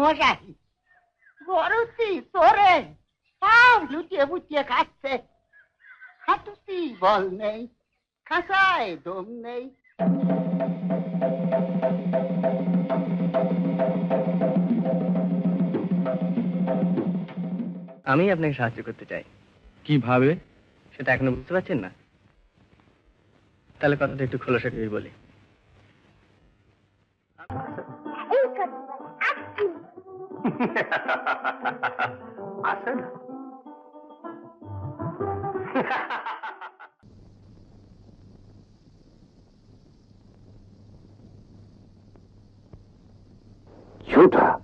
মশাই। গরুতি তোরে। সব লুটিয়ে বুটিয়ে খাচ্ছে। হাঁটুতি বল নেই খাঁচায় দম নেই। আমি আপনাকে সাহায্য করতে চাই। কীভাবে? সেটা এখনও বুঝতে পারছেন না? তাহলে কথাটা একটু খোলসা করে বলি आसन। झूठा